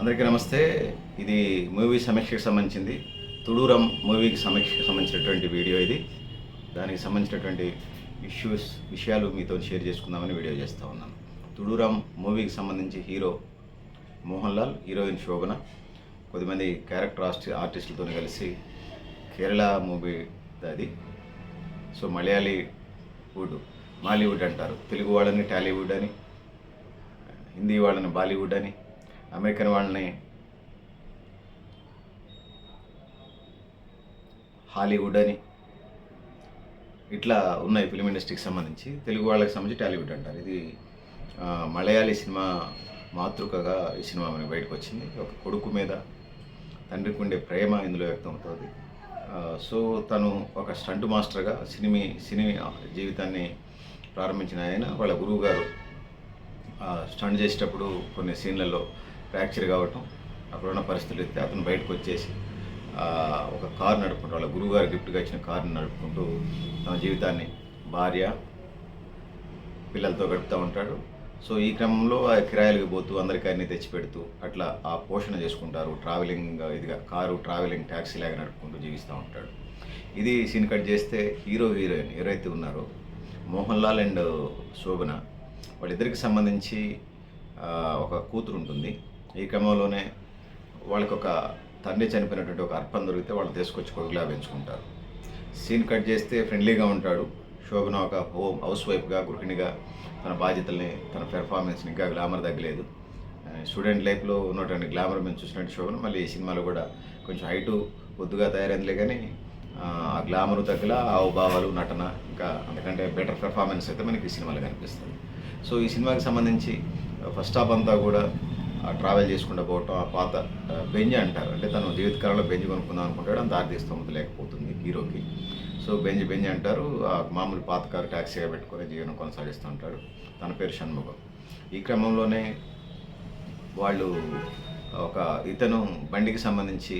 అందరికీ నమస్తే. ఇది మూవీ సమీక్షకు సంబంధించింది. తుడూరం మూవీకి సమీక్షకు సంబంధించినటువంటి వీడియో ఇది. దానికి సంబంధించినటువంటి ఇష్యూస్ విషయాలు మీతో షేర్ చేసుకుందామని వీడియో చేస్తూ ఉన్నాను. తుడూరం మూవీకి సంబంధించి హీరో మోహన్ లాల్ హీరోయిన్ శోభన కొద్దిమంది క్యారెక్టర్ ఆర్టి ఆర్టిస్టులతో కలిసి కేరళ మూవీ అది. సో మలయాళీ వుడ్ మాలీవుడ్ అంటారు. తెలుగు వాళ్ళని టాలీవుడ్ అని హిందీ వాళ్ళని బాలీవుడ్ అని అమెరికన్ వాళ్ళని హాలీవుడ్ అని ఇట్లా ఉన్నాయి ఫిలిం ఇండస్ట్రీకి సంబంధించి. తెలుగు వాళ్ళకి సంబంధించి టాలీవుడ్ అంటారు. ఇది మలయాళీ సినిమా మాతృకగా ఈ సినిమా మనకి బయటకు వచ్చింది. ఒక కొడుకు మీద తండ్రికి ఉండే ప్రేమ ఇందులో వ్యక్తం అవుతుంది. సో తను ఒక స్టంట్ మాస్టర్గా సినిమీ సినీ జీవితాన్ని ప్రారంభించిన ఆయన. వాళ్ళ గురువు గారు స్టంట్ చేసేటప్పుడు కొన్ని సీన్లలో ఫ్రాక్చర్ కావటం అక్కడున్న పరిస్థితులు ఎత్తే అతను బయటకు వచ్చేసి ఒక కారు నడుపుకుంటూ వాళ్ళ గురువుగారు గిఫ్ట్గా ఇచ్చిన కారుని నడుపుకుంటూ తన జీవితాన్ని భార్య పిల్లలతో గడుపుతూ ఉంటాడు. సో ఈ క్రమంలో ఆ కిరాయిలకు పోతూ అందరికీ అన్ని తెచ్చిపెడుతూ అట్లా ఆ పోషణ చేసుకుంటారు. ట్రావెలింగ్ ఇదిగా కారు ట్రావెలింగ్ ట్యాక్సీ లాగా నడుపుకుంటూ జీవిస్తూ ఉంటాడు. ఇది సీన్ కట్ చేస్తే హీరో హీరోయిన్ ఎవరైతే ఉన్నారో మోహన్ లాల్ అండ్ శోభన వాళ్ళిద్దరికి సంబంధించి ఒక కూతురు ఉంటుంది. ఈ క్రమంలోనే వాళ్ళకి ఒక తండ్రి చనిపోయినటువంటి ఒక అర్పణ దొరికితే వాళ్ళు తీసుకొచ్చి కొడుకులా పెంచుకుంటారు. సీన్ కట్ చేస్తే ఫ్రెండ్లీగా ఉంటాడు. శోభన ఒక హోమ్ హౌస్ వైఫ్గా గృహిణిగా తన బాధ్యతల్ని తన పెర్ఫార్మెన్స్ని ఇంకా గ్లామర్ తగ్గలేదు. స్టూడెంట్ లైఫ్లో ఉన్నటువంటి గ్లామర్ మేము చూసినట్టు శోభన మళ్ళీ ఈ సినిమాలో కూడా కొంచెం హైటు బొద్దుగా తయారైందిలే కానీ ఆ గ్లామర్ గ్లామరు తగ్గల హావభావాలు నటన ఇంకా అందుకంటే బెటర్ పెర్ఫార్మెన్స్ అయితే మనకి ఈ సినిమాలో కనిపిస్తుంది. సో ఈ సినిమాకి సంబంధించి ఫస్ట్ హాఫ్ అంతా కూడా ట్రావెల్ చేసుకుంటూ పోవటం ఆ పాత బెంజ్ అంటారు. అంటే తను జీవితకాలంలో బెంజ్ కొనుక్కుందాం అనుకుంటాడు అంత ఆర్థిక స్తోమత లేకపోతుంది హీరోకి. సో బెంజ్ బెంజ్ అంటారు. ఆ మామూలు పాత కారు ట్యాక్సీగా పెట్టుకొని జీవనం కొనసాగిస్తూ ఉంటాడు. తన పేరు షణ్ముఖం. ఈ క్రమంలోనే వాళ్ళు ఒక ఇతను బండికి సంబంధించి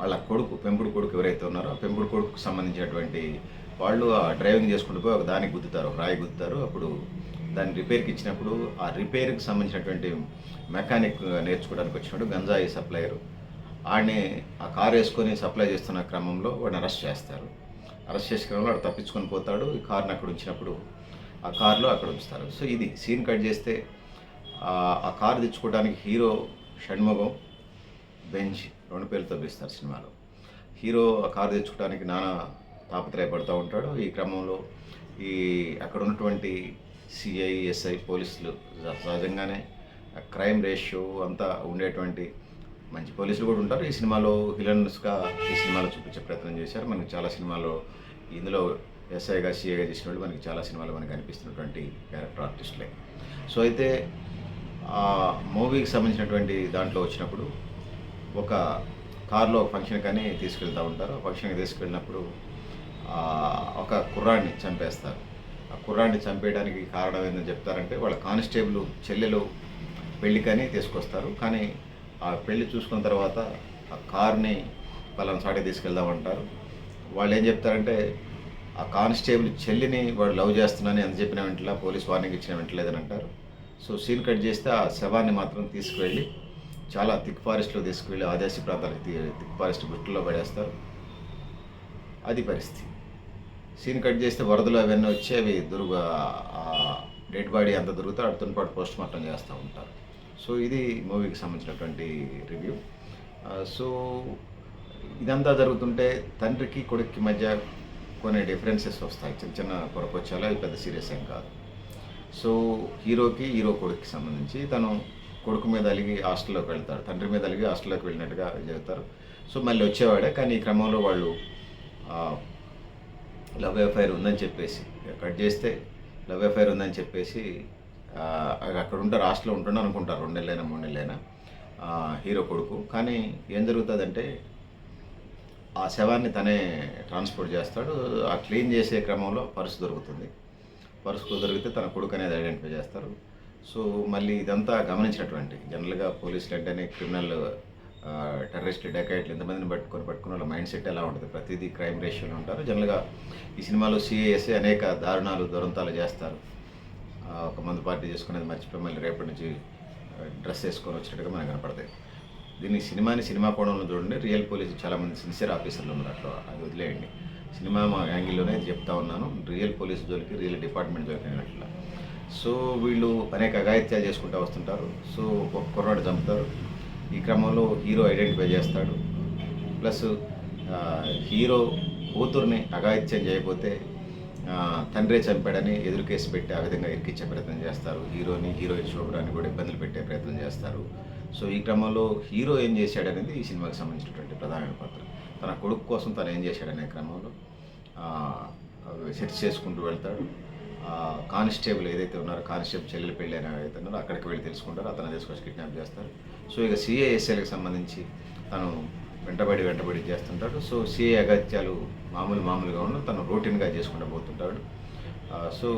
వాళ్ళ కొడుకు పెంపుడు కొడుకు ఎవరైతే ఉన్నారో ఆ పెంపుడు కొడుకు సంబంధించినటువంటి వాళ్ళు ఆ డ్రైవింగ్ చేసుకుంటూ పోయి ఒక దానికి గుద్దుతారు ఒక రాయి గుద్దుతారు. అప్పుడు దాన్ని రిపేర్కి ఇచ్చినప్పుడు ఆ రిపేర్కి సంబంధించినటువంటి మెకానిక్ నేర్చుకోవడానికి వచ్చినప్పుడు గంజాయి సప్లయర్ ఆడిని ఆ కారు వేసుకొని సప్లై చేస్తున్న క్రమంలో వాడిని అరెస్ట్ చేస్తారు. అరెస్ట్ చేసే క్రమంలో వాడు తప్పించుకొని పోతాడు. ఈ కార్ని అక్కడ ఉంచినప్పుడు ఆ కారులో అక్కడ ఉంచుతారు. సో ఇది సీన్ కట్ చేస్తే ఆ- ఆ కారు తెచ్చుకోవడానికి హీరో షణ్ముఖం బెంచ్ రెండు పేర్లతో పిలుస్తారు సినిమాలో. హీరో ఆ కారు తెచ్చుకోవడానికి నానా తాపత్రయపడుతూ ఉంటాడు. ఈ క్రమంలో ఈ అక్కడ ఉన్నటువంటి సిఐఎస్ఐ పోలీసులు సహజంగానే క్రైమ్ రేషియో అంతా ఉండేటువంటి మంచి పోలీసులు కూడా ఉంటారు. ఈ సినిమాలో హిలన్స్గా ఈ సినిమాలో చూపించే ప్రయత్నం చేశారు. మనకి చాలా సినిమాలో ఇందులో ఎస్ఐగా సిఐగా చేసిన వాళ్ళు మనకి చాలా సినిమాలు మనకి కనిపిస్తున్నటువంటి క్యారెక్టర్ ఆర్టిస్టులే. సో అయితే ఆ మూవీకి సంబంధించినటువంటి దాంట్లో వచ్చినప్పుడు ఒక కారులో ఫంక్షన్ కానీ తీసుకెళ్తూ ఉంటారు. ఆ ఫంక్షన్కి తీసుకెళ్ళినప్పుడు ఒక కుర్రాన్ని చంపేస్తారు. ఆ కుర్రాన్ని చంపేయడానికి కారణం ఏందని చెప్తారంటే వాళ్ళ కానిస్టేబుల్ చెల్లెలు పెళ్ళికని తీసుకొస్తారు. కానీ ఆ పెళ్ళి చూసుకున్న తర్వాత ఆ కార్ని పలానా చాటికి తీసుకెళ్దామంటారు. వాళ్ళు ఏం చెప్తారంటే ఆ కానిస్టేబుల్ చెల్లిని వాడు లవ్ చేస్తున్నానని ఎంత చెప్పిన వెంటనే పోలీస్ వార్నింగ్ ఇచ్చిన వెంటలేదని అంటారు. సో సీన్ కట్ చేస్తే ఆ శవాన్ని మాత్రం తీసుకువెళ్ళి చాలా థిక్ ఫారెస్ట్లో తీసుకువెళ్ళి ఆదేశ ప్రాంతాలకు థిక్ ఫారెస్ట్ గుట్టుల్లో పడేస్తారు. అది పరిస్థితి. సీన్ కట్ చేస్తే వరదలు అవన్నీ వచ్చేవి అవి డెడ్ బాడీ అంత దొరుకుతా అటుతో పాటు పోస్ట్ మార్టం చేస్తూ ఉంటారు. సో ఇది మూవీకి సంబంధించినటువంటి రివ్యూ. సో ఇదంతా జరుగుతుంటే తండ్రికి కొడుక్కి మధ్య కొన్ని డిఫరెన్సెస్ వస్తాయి. చిన్న చిన్న కొరకొచ్చాలో అవి పెద్ద సీరియస్ ఏం కాదు. సో హీరోకి హీరో కొడుక్కి సంబంధించి తను కొడుకు మీద అలిగి హాస్టల్లోకి వెళ్తాడు. తండ్రి మీద అలిగి హాస్టల్లోకి వెళ్ళినట్టుగా చెబుతారు. సో మళ్ళీ వచ్చేవాడే కానీ ఈ క్రమంలో వాళ్ళు లవ్ ఎఫ్ఐఆర్ ఉందని చెప్పేసి. కట్ చేస్తే లవ్ ఎఫ్ఐఆర్ ఉందని చెప్పేసి అక్కడ ఉంటారు హాస్టల్లో ఉంటున్నా అనుకుంటారు. రెండు నెలలైనా మూడు నెలలైనా. హీరో కొడుకు. కానీ ఏం జరుగుతుందంటే ఆ శవాన్ని తనే ట్రాన్స్పోర్ట్ చేస్తాడు. ఆ క్లీన్ చేసే క్రమంలో పర్సు దొరుకుతుంది. పర్సు దొరికితే తన కొడుకు అనేది ఐడెంటిఫై చేస్తారు. సో మళ్ళీ ఇదంతా గమనించినటువంటి జనరల్గా పోలీసులు అంటేనే క్రిమినల్ టెర్రరిస్ట్ డెకాయిట్లు ఎంతమందిని పట్టుకొని పట్టుకుని వాళ్ళ మైండ్ సెట్ ఎలా ఉంటుంది? ప్రతిదీ క్రైమ్ రేషియోలో ఉంటారు. జనరల్గా ఈ సినిమాలో సిఏఎస్ఏ అనేక దారుణాలు దురంతాలు చేస్తారు. ఒక మందు పార్టీ చేసుకునేది మర్చిపోయి మళ్ళీ రేపటి నుంచి డ్రెస్ వేసుకొని వచ్చినట్టుగా మనకు కనపడతాయి. దీన్ని సినిమాని సినిమా కోణంలో చూడండి. రియల్ పోలీస్ చాలామంది సిన్సియర్ ఆఫీసర్లు ఉన్నారు అట్లా. అది వదిలేయండి. సినిమా మా యాంగిల్లోనే చెప్తా ఉన్నాను. రియల్ పోలీస్ జోలికి రియల్ డిపార్ట్మెంట్ జోలికి అట్లా సో వీళ్ళు అనేక అఘాయిత్యాలు చేసుకుంటూ వస్తుంటారు. సో ఒక కుర్రాడు చంపుతారు. ఈ క్రమంలో హీరో ఐడెంటిఫై చేస్తాడు. ప్లస్ హీరో కూతుర్ని అఘాయిత్యం చేయకపోతే తండ్రే చంపాడని ఎదురు కేసు పెట్టి ఆ విధంగా ఇరికిచ్చే ప్రయత్నం చేస్తారు. హీరోని హీరోయిన్ శోభరాన్ని కూడా ఇబ్బందులు పెట్టే ప్రయత్నం చేస్తారు. సో ఈ క్రమంలో హీరో ఏం చేశాడనేది ఈ సినిమాకి సంబంధించినటువంటి ప్రధానమైన పాత్ర. తన కొడుకు కోసం తను ఏం చేశాడనే క్రమంలో సెర్చ్ చేసుకుంటూ వెళ్తాడు. కానిస్టేబుల్ ఏదైతే ఉన్నారో కానిస్టేబుల్ చెల్లెలు పెళ్ళి అని ఏదైతే ఉన్నారో అక్కడికి వెళ్ళి తెలుసుకుంటారు అతను తీసుకొచ్చి కిడ్నాప్ చేస్తారు. సో ఇక సిఐఎస్ఎల్కి సంబంధించి తను వెంటబడి వెంటబడి చేస్తుంటాడు. సో సిఐ అగత్యాలు మామూలు మామూలుగా ఉన్న తను రొటీన్గా చేసుకుంటూ పోతుంటాడు. సో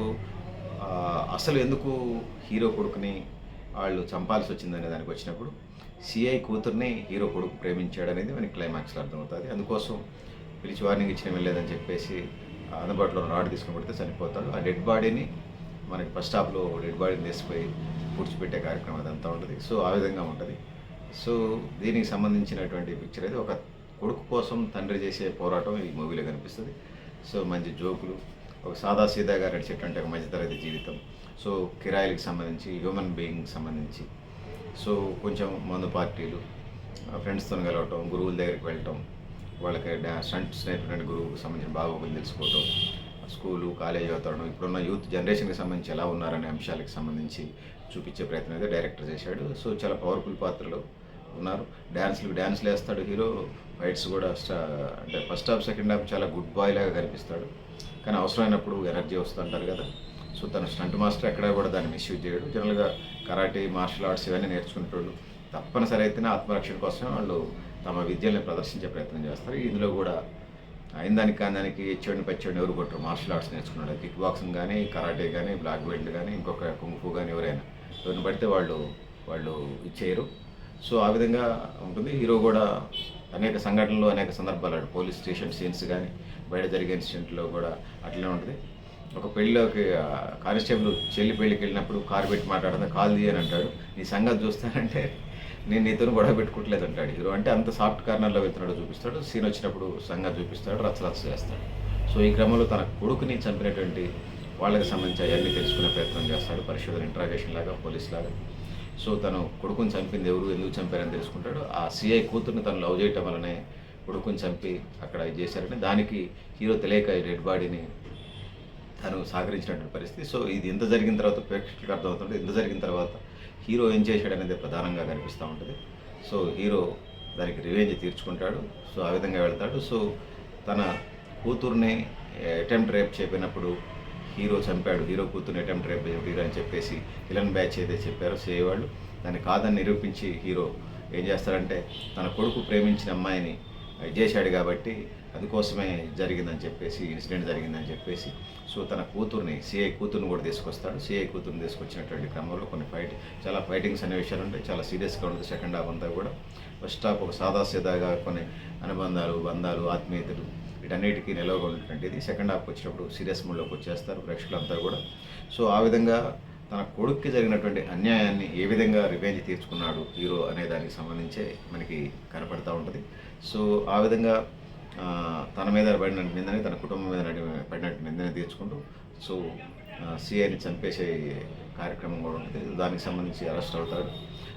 అసలు ఎందుకు హీరో కొడుకుని వాళ్ళు చంపాల్సి వచ్చిందనే దానికి వచ్చినప్పుడు సిఐ కూతుర్ని హీరో కొడుకు ప్రేమించాడనేది మనకి క్లైమాక్స్లో అర్థమవుతుంది. అందుకోసం పిలిచి వార్నింగ్ ఇచ్చిన వెళ్ళలేదని చెప్పేసి అందుబాటులో రాడ్ తీసుకుని పడితే చనిపోతాడు. ఆ డెడ్ బాడీని మనకి బస్ స్టాప్లో డెడ్ బాడీని తీసిపోయి పూడ్చిపెట్టే కార్యక్రమం అదంతా ఉంటుంది. సో ఆ విధంగా ఉంటుంది. సో దీనికి సంబంధించినటువంటి పిక్చర్ అయితే ఒక కొడుకు కోసం తండ్రి చేసే పోరాటం ఈ మూవీలో కనిపిస్తుంది. సో మంచి జోకులు. ఒక సాదా సీదాగా నడిచేటువంటి ఒక మధ్యతరగతి జీవితం. సో కిరాయిలకు సంబంధించి హ్యూమన్ బీయింగ్ సంబంధించి. సో కొంచెం మందు పార్టీలు ఫ్రెండ్స్తో కలవటం గురువుల దగ్గరికి వెళ్ళటం వాళ్ళకి డా స్టంట్స్ నేర్పినటువంటి గురువుకు సంబంధించిన బాగోగులు తెలుసుకోవటం స్కూలు కాలేజ్ వాతావరణం ఇప్పుడున్న యూత్ జనరేషన్కి సంబంధించి ఎలా ఉన్నారనే అంశాలకు సంబంధించి చూపించే ప్రయత్నం అయితే డైరెక్టర్ చేశాడు. సో చాలా పవర్ఫుల్ పాత్రలు ఉన్నారు. డ్యాన్స్లు డ్యాన్స్లు వేస్తాడు హీరో. ఫైట్స్ కూడా అంటే ఫస్ట్ హాఫ్ సెకండ్ హాఫ్ చాలా గుడ్ బాయ్ లాగా కనిపిస్తాడు. కానీ అవసరమైనప్పుడు ఎనర్జీ వస్తుంటారు కదా. సో తన స్టంట్ మాస్టర్ ఎక్కడా కూడా దాన్ని మిస్యూజ్ చేయడు. జనరల్గా కరాటే మార్షల్ ఆర్ట్స్ ఇవన్నీ నేర్చుకునేటోళ్ళు తప్పనిసరి అయితేనే ఆత్మరక్షణ కోసం వాళ్ళు తమ విద్యల్ని ప్రదర్శించే ప్రయత్నం చేస్తారు. ఇందులో కూడా అయిన దానికి కాని దానికి ఇచ్చేవాడిని పచ్చేవాడిని ఎవరు కొట్టరు. మార్షల్ ఆర్ట్స్ నేర్చుకున్నాడు. కిక్ బాక్సింగ్ కానీ కరాటే కానీ బ్లాక్ బెల్ట్ కానీ ఇంకొక కుంఫు కానీ ఎవరైనా. ఎవరిని పడితే వాళ్ళు వాళ్ళు ఇచ్చేయరు. సో ఆ విధంగా ఉంటుంది. హీరో కూడా అనేక సంఘటనలు అనేక సందర్భాలు పోలీస్ స్టేషన్ సీన్స్ కానీ బయట జరిగే ఇన్సిడెంట్లో కూడా అట్లనే ఉంటుంది. ఒక పెళ్ళిలోకి కానిస్టేబుల్ చెల్లి పెళ్ళికి వెళ్ళినప్పుడు కారు పెట్టి మాట్లాడుతుంది. కాల్ తీయని అంటాడు నీ సంగతి చూస్తానంటే నేను నీతో గొడవ పెట్టుకోవట్లేదు అంటాడు హీరో. అంటే అంత సాఫ్ట్ కార్నర్లో వెళ్తున్నాడో చూపిస్తాడు సీన్ వచ్చినప్పుడు సంగతి చూపిస్తాడు రచ్చరచ్చ చేస్తాడు. సో ఈ క్రమంలో తన కొడుకుని చంపినటువంటి వాళ్ళకి సంబంధించి అవన్నీ తెలుసుకునే ప్రయత్నం చేస్తాడు పరిశోధన ఇంట్రాగేషన్ లాగా పోలీస్ లాగా. సో తను కొడుకుని చంపింది ఎవరు ఎందుకు చంపారని తెలుసుకుంటాడు. ఆ సిఐ కూతుర్ని తను లవ్ చేయటం వలనే కొడుకుని చంపి అక్కడ ఇది చేశారని దానికి హీరో తెలియక ఈ డెడ్ బాడీని తను సహకరించినటువంటి పరిస్థితి. సో ఇది ఎంత జరిగిన తర్వాత ప్రేక్షకులకు అర్థమవుతుంది ఎంత జరిగిన తర్వాత హీరో ఏం చేశాడు అనేది ప్రధానంగా కనిపిస్తూ ఉంటుంది. సో హీరో దానికి రివేంజ్ తీర్చుకుంటాడు. సో ఆ విధంగా వెళ్తాడు. సో తన కూతుర్ని అటెంప్ట్ రేప్ చెప్పినప్పుడు హీరో చంపాడు. హీరో కూతుర్ని అటెంప్ట్ రేప్ హీరో అని చెప్పేసి విలన్ బ్యాచ్ అయితే చెప్పారో చేయవాళ్ళు. దాన్ని కాదని నిరూపించి హీరో ఏం చేస్తాడంటే తన కొడుకు ప్రేమించిన అమ్మాయిని చేశాడు కాబట్టి అందుకోసమే జరిగిందని చెప్పేసి ఇన్సిడెంట్ జరిగిందని చెప్పేసి సో తన కూతుర్ని సిఐ కూతుర్ని కూడా తీసుకొస్తాడు. సిఐ కూతుర్ని తీసుకొచ్చినటువంటి క్రమంలో కొన్ని ఫైట్ చాలా ఫైటింగ్స్ అనే విషయాలు ఉంటాయి. చాలా సీరియస్గా ఉంటుంది సెకండ్ హాఫ్ అంతా కూడా. ఫస్ట్ హాఫ్ ఒక సాదాసీదాగా కొన్ని అనుబంధాలు బంధాలు ఆత్మీయతలు వీటన్నిటికీ నిలవగా ఉన్నటువంటిది సెకండ్ హాఫ్కి వచ్చినప్పుడు సీరియస్ మూడ్లోకి వచ్చేస్తారు ప్రేక్షకులంతా కూడా. సో ఆ విధంగా తన కొడుక్కి జరిగినటువంటి అన్యాయాన్ని ఏ విధంగా రివెంజ్ తీర్చుకున్నాడు హీరో అనే దానికి సంబంధించే మనకి కనపడతా ఉంటుంది. సో ఆ విధంగా తన మీద పడినట్టు నిందని తన కుటుంబం మీద పడినట్టు నిందని తీర్చుకుంటూ సో సిఐని చంపేసే కార్యక్రమం కూడా ఉంటుంది. దానికి సంబంధించి అరెస్ట్ అవుతాడు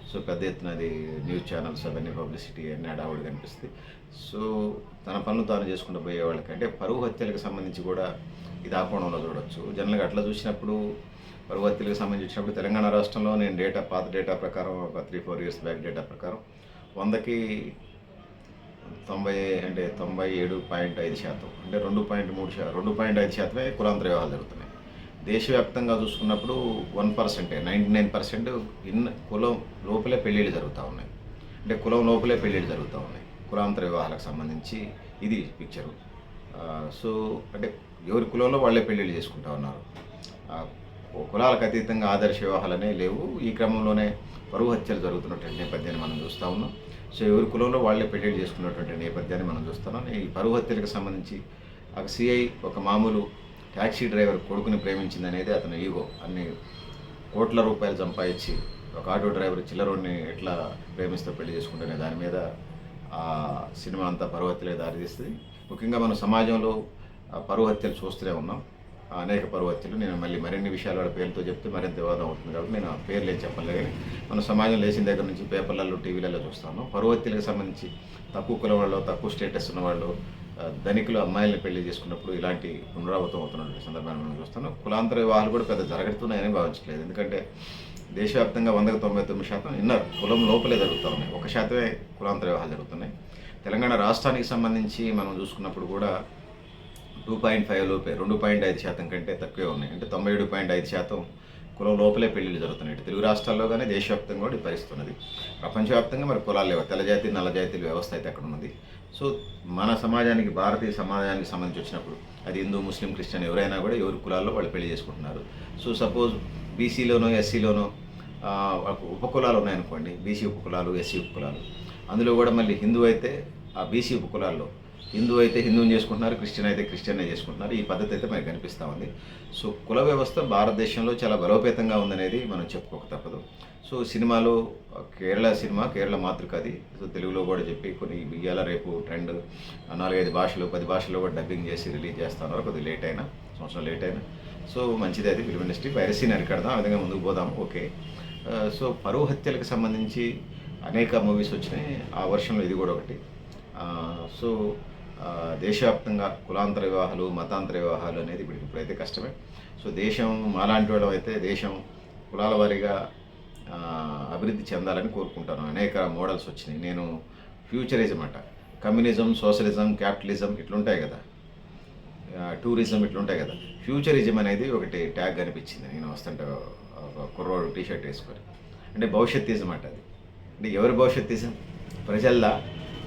సో పెద్ద ఎత్తున అది న్యూస్ ఛానల్స్ అవన్నీ పబ్లిసిటీ అన్నీ అడావుడి కనిపిస్తుంది. సో తన పనులు తాను చేసుకుంటూ పోయే వాళ్ళకి అంటే పరువు హత్యలకు సంబంధించి కూడా ఇది ఆ కోణంలో చూడొచ్చు. జనరల్గా అట్లా చూసినప్పుడు పరువు హత్యలకు సంబంధించినప్పుడు తెలంగాణ రాష్ట్రంలో నేను డేటా పాత డేటా ప్రకారం ఒక three four years back data ప్రకారం వందకి తొంభై అంటే తొంభై ఏడు పాయింట్ ఐదు శాతం. అంటే రెండు పాయింట్ మూడు శాతం రెండు పాయింట్ ఐదు శాతమే కులాంతర వివాహాలు జరుగుతున్నాయి. దేశవ్యాప్తంగా చూసుకున్నప్పుడు వన్ పర్సెంటే నైంటీ నైన్ పర్సెంట్ ఇన్ కులం లోపలే పెళ్ళిళ్ళు జరుగుతూ ఉన్నాయి. అంటే కులం లోపలే పెళ్ళిళ్ళు జరుగుతూ ఉన్నాయి. కులాంతర వివాహాలకు సంబంధించి ఇది పిక్చరు. సో అంటే ఎవరి కులంలో వాళ్ళే పెళ్ళిళ్ళు చేసుకుంటా ఉన్నారు. కులాలకు అతీతంగా ఆదర్శ వివాహాలనే లేవు. ఈ క్రమంలోనే పరువు హత్యలు జరుగుతున్నటువంటి నేపథ్యాన్ని మనం చూస్తూ ఉన్నాం. సో ఎవరి కులంలో వాళ్ళే పెళ్ళి చేసుకున్నటువంటి నేపథ్యాన్ని మనం చూస్తున్నాం. ఈ పరువు హత్యలకు సంబంధించి ఒక సిఐ ఒక మామూలు ట్యాక్సీ డ్రైవర్ కొడుకుని ప్రేమించింది అనేది అతని ఈగో అన్ని కోట్ల రూపాయలు సంపాదించి ఒక ఆటో డ్రైవర్ చిల్లరోడ్ని ఎట్లా ప్రేమిస్తూ పెళ్ళి చేసుకుంటేనే దాని మీద ఆ సినిమా అంతా పరువత్యలే దారితీస్తుంది. ముఖ్యంగా మనం సమాజంలో పరువు హత్యలు చూస్తూనే ఉన్నాం. అనేక పరువు నేను మళ్ళీ మరిన్ని విషయాలు వాళ్ళ పేర్లతో చెప్తే మరింత వివాదం అవుతుంది కాబట్టి నేను ఆ పేర్లు ఏం చెప్పలేదు. కానీ మన సమాజం లేచిన దగ్గర నుంచి పేపర్లలో టీవీలలో చూస్తాను పరువు సంబంధించి తక్కువ కుల వాళ్ళు తక్కువ స్టేటస్ ఉన్న వాళ్ళు ధనికులు అమ్మాయిలను పెళ్ళి చేసుకున్నప్పుడు ఇలాంటి పునరావృతం అవుతున్నటువంటి సందర్భాన్ని మనం చూస్తాను కులాంతర వివాహాలు కూడా పెద్ద జరగడుతున్నాయని భావించలేదు ఎందుకంటే దేశవ్యాప్తంగా వందకు తొంభై తొమ్మిది శాతం ఇన్నర్ కులం లోపలే జరుగుతూ ఉన్నాయి. ఒక శాతమే కులాంతర వివాహాలు జరుగుతున్నాయి. తెలంగాణ రాష్ట్రానికి సంబంధించి మనం చూసుకున్నప్పుడు కూడా టూ పాయింట్ ఫైవ్ లోపే రెండు పాయింట్ ఐదు శాతం కంటే తక్కువే ఉన్నాయి. అంటే తొంభై ఏడు పాయింట్ ఐదు శాతం కులం లోపలే పెళ్ళిళ్ళు జరుగుతున్నాయి. ఇటు తెలుగు రాష్ట్రాల్లో కానీ దేశవ్యాప్తంగా కూడా ఈ ప్రపంచవ్యాప్తంగా మరి కులాలు లేవు. తెల్ల జాతి నల్ల వ్యవస్థ అయితే అక్కడ ఉన్నది. సో మన సమాజానికి భారతీయ సమాజానికి సంబంధించి వచ్చినప్పుడు అది హిందూ ముస్లిం క్రిస్టియన్ ఎవరైనా కూడా ఎవరి కులాల్లో వాళ్ళు పెళ్ళి చేసుకుంటున్నారు. సో సపోజ్ బీసీలోనో ఎస్సీలోనో ఉపకులాలు ఉన్నాయనుకోండి. బీసీ ఉపకులాలు ఎస్సీ ఉపకులాలు. అందులో కూడా మళ్ళీ హిందూ అయితే ఆ బీసీ ఉపకులాల్లో హిందూ అయితే హిందువుని చేసుకుంటున్నారు క్రిస్టియన్ అయితే క్రిస్టియన్ చేసుకుంటున్నారు. ఈ పద్ధతి అయితే మనకు కనిపిస్తూ ఉంది. సో కుల వ్యవస్థ భారతదేశంలో చాలా బలోపేతంగా ఉందనేది మనం చెప్పుకోక తప్పదు. సో సినిమాలో కేరళ సినిమా కేరళ మాతృక అది. సో తెలుగులో కూడా చెప్పి కొన్ని ఇవాళ రేపు ట్రెండ్. నాలుగైదు భాషలు పది భాషల్లో కూడా డబ్బింగ్ చేసి రిలీజ్ చేస్తున్నారు. కొద్దిగా లేట్ అయినా సంవత్సరం లేట్ అయినా. సో మంచిది అది. ఫిల్మ్ ఇండస్ట్రీ పైరసీని అరికడదాం ఆ విధంగా ముందుకు పోదాం. ఓకే. సో పరువు హత్యలకు సంబంధించి అనేక మూవీస్ వచ్చినాయి. ఆ వర్షంలో ఇది కూడా ఒకటి. సో దేశవ్యాప్తంగా కులాంతర వివాహాలు మతాంతర వివాహాలు అనేది ఇప్పుడు ఇప్పుడైతే కష్టమే. సో దేశం మాలాంటి వాళ్ళం అయితే దేశం కులాల వారీగా అభివృద్ధి చెందాలని కోరుకుంటాను. అనేక మోడల్స్ వచ్చినాయి. నేను ఫ్యూచరిజం అంట కమ్యూనిజం సోషలిజం క్యాపిటలిజం ఇట్లుంటాయి కదా. టూరిజం ఇట్లుంటాయి కదా. ఫ్యూచరిజం అనేది ఒకటి ట్యాగ్ అనిపించింది. నేను వస్తుంటే ఒక కుర్రోడు టీషర్ట్ వేసుకొని. అంటే భవిష్యత్ తీజం అంట అది. అంటే ఎవరి భవిష్యత్తిజం ప్రజల్లా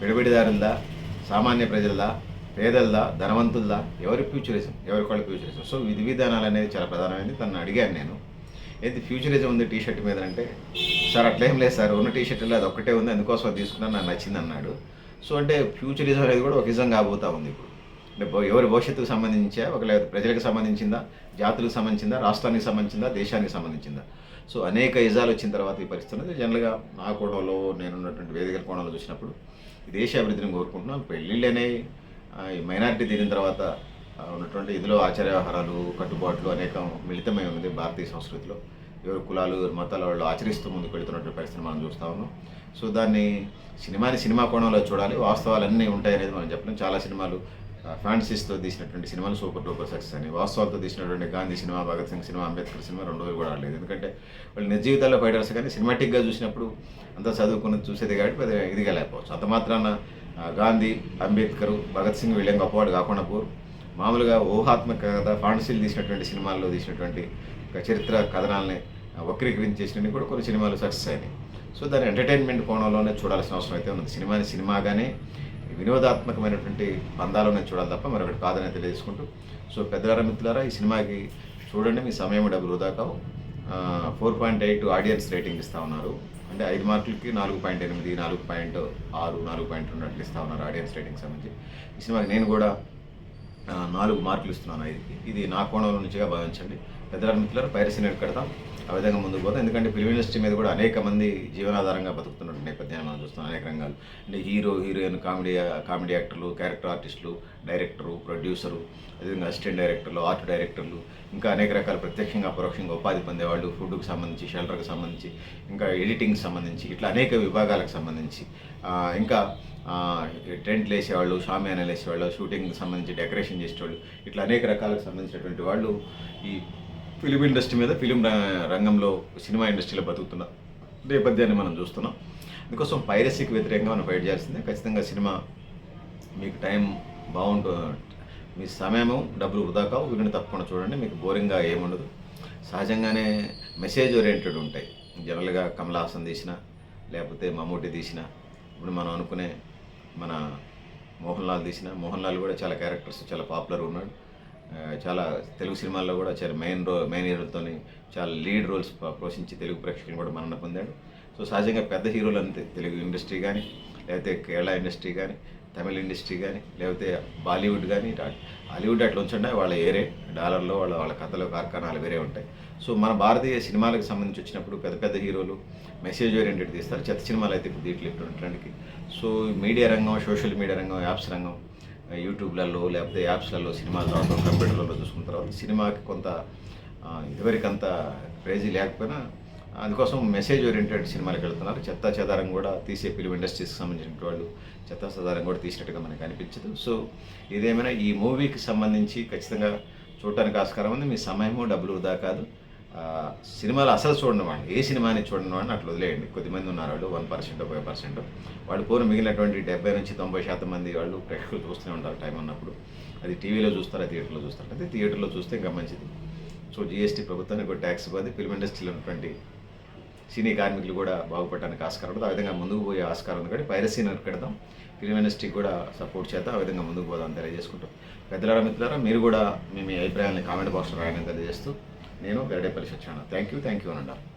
విడబిడిదారులదా సామాన్య ప్రజల్లా పేదల్లా ధనవంతుల్లా ఎవరి ఫ్యూచరిజం ఎవరి వాళ్ళ ఫ్యూచరిజం? సో విధి విధానాలు అనేది చాలా ప్రధానమైనది. తను అడిగాను నేను. ఏంటి ఫ్యూచరిజం ఉంది టీ షర్ట్ మీద అంటే సార్ అట్లేం లేదు సార్ ఉన్న టీ షర్ట్లో అది ఒక్కటే ఉంది అందుకోసం అది తీసుకున్నాను నాకు నచ్చింది అన్నాడు. సో అంటే ఫ్యూచరిజం అనేది కూడా ఒక ఇజం కాబోతా ఉంది ఇప్పుడు. అంటే ఎవరి భవిష్యత్తుకు సంబంధించా ఒక లేదా ప్రజలకు సంబంధించిందా జాతులకు సంబంధించిందా రాష్ట్రానికి సంబంధించిందా దేశానికి సంబంధించిందా? సో అనేక ఇజాలు వచ్చిన తర్వాత ఈ పరిస్థితి ఉన్నది. జనరల్గా నా కోణంలో నేనున్నటువంటి వేదికల కోణంలో చూసినప్పుడు దేశ అభివృద్ధిని కోరుకుంటున్నాను పెళ్ళిళ్ళు అనేవి ఈ మైనారిటీ దిగిన తర్వాత ఉన్నటువంటి ఇందులో ఆచార వ్యవహారాలు కట్టుబాట్లు అనేకం మిళితమై ఉంది భారతీయ సంస్కృతిలో. ఎవరు కులాలు ఎవరు మతాల వాళ్ళు ఆచరిస్తూ ముందుకు వెళుతున్నటువంటి పరిస్థితిని మనం చూస్తూ ఉన్నాం. సో దాన్ని సినిమాని సినిమా కోణంలో చూడాలి. వాస్తవాలు అన్నీ ఉంటాయనేది మనం చెప్పలేం. చాలా సినిమాలు ఫ్యాన్సీస్తో తీసినటువంటి సినిమాలు సూపర్ డూపర్ సక్సెస్ అని వాస్తవాలతో తీసినటువంటి Gandhi cinema Bhagat Singh cinema Ambedkar cinema రెండు రోజులు కూడా ఆడలేదు. ఎందుకంటే వాళ్ళు నిజ జీవితాల్లో ఫైటర్స్ కానీ సినిమాటిక్గా చూసినప్పుడు అంతా చదువుకున్నది చూసేది కాబట్టి పెద్ద ఇదిగా లేకపోవచ్చు అంత మాత్రాన గాంధీ అంబేద్కర్ భగత్ సింగ్ వీళ్ళేం గొప్పవాడు కాకుండా పోరు మామూలుగా ఊహాత్మక కథ ఫాంటసీలు తీసినటువంటి సినిమాల్లో తీసినటువంటి ఒక చరిత్ర కథనాలని వక్రీకరించేసినవి కూడా కొన్ని సినిమాలు సక్సెస్ అయినాయి. సో దాని ఎంటర్టైన్మెంట్ కోణంలోనే చూడాల్సిన అవసరం అయితే ఉంది సినిమాని సినిమాగానే వినోదాత్మకమైనటువంటి పందాలోనే చూడాలి తప్ప మరొకటి కాదని తెలియజేసుకుంటూ. సో పెద్దలారా మిత్రులారా ఈ సినిమాకి చూడండి మీ సమయం డబ్బులు వృధా కావు. Four point eight audience rating ఇస్తా ఉన్నారు. అంటే ఐదు మార్కులకి నాలుగు పాయింట్ ఎనిమిది నాలుగు పాయింట్ ఆరు నాలుగు పాయింట్ రెండు అట్లా ఇస్తా ఉన్నారు ఆడియన్స్ రేటింగ్ సంబంధించి. ఈ సినిమాకి నేను కూడా నాలుగు మార్కులు ఇస్తున్నాను ఐదుకి. ఇది నా కోణంలో నుంచిగా భావించండి. పెద్దల మిత్రులు పైరసీని కడతాం. ఆ విధంగా ముందుకు పోతాం ఎందుకంటే ఫిల్మ్ ఇండస్ట్రీ మీద కూడా అనేక మంది జీవనాధారంగా బతుకుతున్న నేపథ్యాన్ని మనం చూస్తున్నాం. అనేక రంగాలు. అంటే హీరో హీరోయిన్ కామెడీ కామెడీ యాక్టర్లు క్యారెక్టర్ ఆర్టిస్టులు డైరెక్టరు ప్రొడ్యూసరు అదేవిధంగా అసిస్టెంట్ డైరెక్టర్లు ఆర్ట్ డైరెక్టర్లు ఇంకా అనేక రకాల ప్రత్యక్షంగా పరోక్షంగా ఉపాధి పొందేవాళ్ళు ఫుడ్కి సంబంధించి షెల్టర్కి సంబంధించి ఇంకా ఎడిటింగ్కి సంబంధించి ఇట్లా అనేక విభాగాలకు సంబంధించి ఇంకా టెంట్లు వేసేవాళ్ళు షామియానాలు వేసేవాళ్ళు షూటింగ్కి సంబంధించి డెకరేషన్ చేసేవాళ్ళు ఇట్లా అనేక రకాలకు సంబంధించినటువంటి వాళ్ళు ఈ ఫిలిం ఇండస్ట్రీ మీద ఫిలిం రంగంలో సినిమా ఇండస్ట్రీలో బతుకుతున్న నేపథ్యాన్ని మనం చూస్తున్నాం. అందుకోసం పైరసీకి వ్యతిరేకంగా మనం ఫైట్ చేయాల్సిందే. ఖచ్చితంగా సినిమా మీకు టైం బాగుంటుంది మీ సమయము డబ్బులు వృధా కావు. వీటిని తప్పకుండా చూడండి. మీకు బోరింగ్గా ఏముండదు. సహజంగానే మెసేజ్ ఓరియంటెడ్ ఉంటాయి. జనరల్గా కమల్ హాసన్ తీసిన లేకపోతే మమ్మూటి తీసిన ఇప్పుడు మనం అనుకునే మన మోహన్ లాల్ తీసిన మోహన్ లాల్ కూడా చాలా క్యారెక్టర్స్ చాలా పాపులర్ ఉన్నాడు. చాలా తెలుగు సినిమాల్లో కూడా చాలా మెయిన్ రో మెయిన్ హీరోలతోని చాలా లీడ్ రోల్స్ పోషించి తెలుగు ప్రేక్షకులు కూడా మన్నన పొందాడు. సో సహజంగా పెద్ద హీరోలు అంతే. తెలుగు ఇండస్ట్రీ కానీ లేకపోతే కేరళ ఇండస్ట్రీ కానీ తమిళ ఇండస్ట్రీ కానీ లేకపోతే బాలీవుడ్ కానీ హాలీవుడ్ అట్లా ఉంచండి వాళ్ళ ఏరే డాలర్లో వాళ్ళ వాళ్ళ కథలు కార్ఖానాలు వేరే ఉంటాయి. సో మన భారతీయ సినిమాలకు సంబంధించి వచ్చినప్పుడు పెద్ద పెద్ద హీరోలు మెసేజ్ ఓరియంటెడ్ తీస్తారు. చెత్త సినిమాలు అయితే ఇప్పుడు దీంట్లో ఇప్పుడుకి సో మీడియా రంగం సోషల్ మీడియా రంగం యాప్స్ రంగం యూట్యూబ్లలో లేకపోతే యాప్స్లలో సినిమాలు రావడం కంప్యూటర్లలో చూసుకున్న తర్వాత సినిమాకి కొంత ఇదివరకంత ఇదివరకు అంత క్రేజీ లేకపోయినా అందుకోసం మెసేజ్ ఓరియంటెడ్ సినిమాలకు వెళ్తున్నారు. చెత్త చెదారం కూడా తీసే ఫిలిం ఇండస్ట్రీస్కి సంబంధించిన వాళ్ళు చెత్త చెదారం కూడా తీసినట్టుగా మనకు అనిపించదు. సో ఇదేమైనా ఈ మూవీకి సంబంధించి ఖచ్చితంగా చూడటానికి ఆస్కారం ఉంది. మీ సమయము డబ్బులు వృధా కాదు. సినిమాలు అసలు చూడండి వాడిని ఏ సినిమాని చూడండి వాడిని అట్లా వదిలేయండి. కొద్దిమంది ఉన్నారు వాళ్ళు వన్ పర్సెంట్ ఫైవ్ పర్సెంట్. వాళ్ళు పోను మిగిలినటువంటి డెబ్బై నుంచి తొంభై శాతం మంది వాళ్ళు ప్రేక్షకులు చూస్తూనే ఉంటారు టైం ఉన్నప్పుడు అది టీవీలో చూస్తారా థియేటర్లో చూస్తారు. అయితే థియేటర్లో చూస్తే ఇంకా మంచిది. సో జిఎస్టీ ప్రభుత్వానికి ఒక ట్యాక్స్ ఇవ్వదు ఫిల్మ్ ఇండస్ట్రీలో ఉన్నటువంటి సినీ కార్మికులు కూడా బాగుపడడానికి ఆస్కారం ఉంటుంది. ఆ విధంగా ముందుకు పోయే ఆస్కారం ఉంది కాబట్టి పైరసీని నరికెడదాం. ఫిల్మ్ ఇండస్ట్రీకి కూడా సపోర్ట్ చేద్దాం. ఆ విధంగా ముందుకు పోదాం తెలియజేసుకుంటాం. పెద్దలారా మిత్రులారా మీరు కూడా మీ మీ అభిప్రాయాన్ని కామెంట్ బాక్స్లో రాయడం తెలియజేస్తూ నేను Garadepalli Satyanarayana thank you thank you అనండి.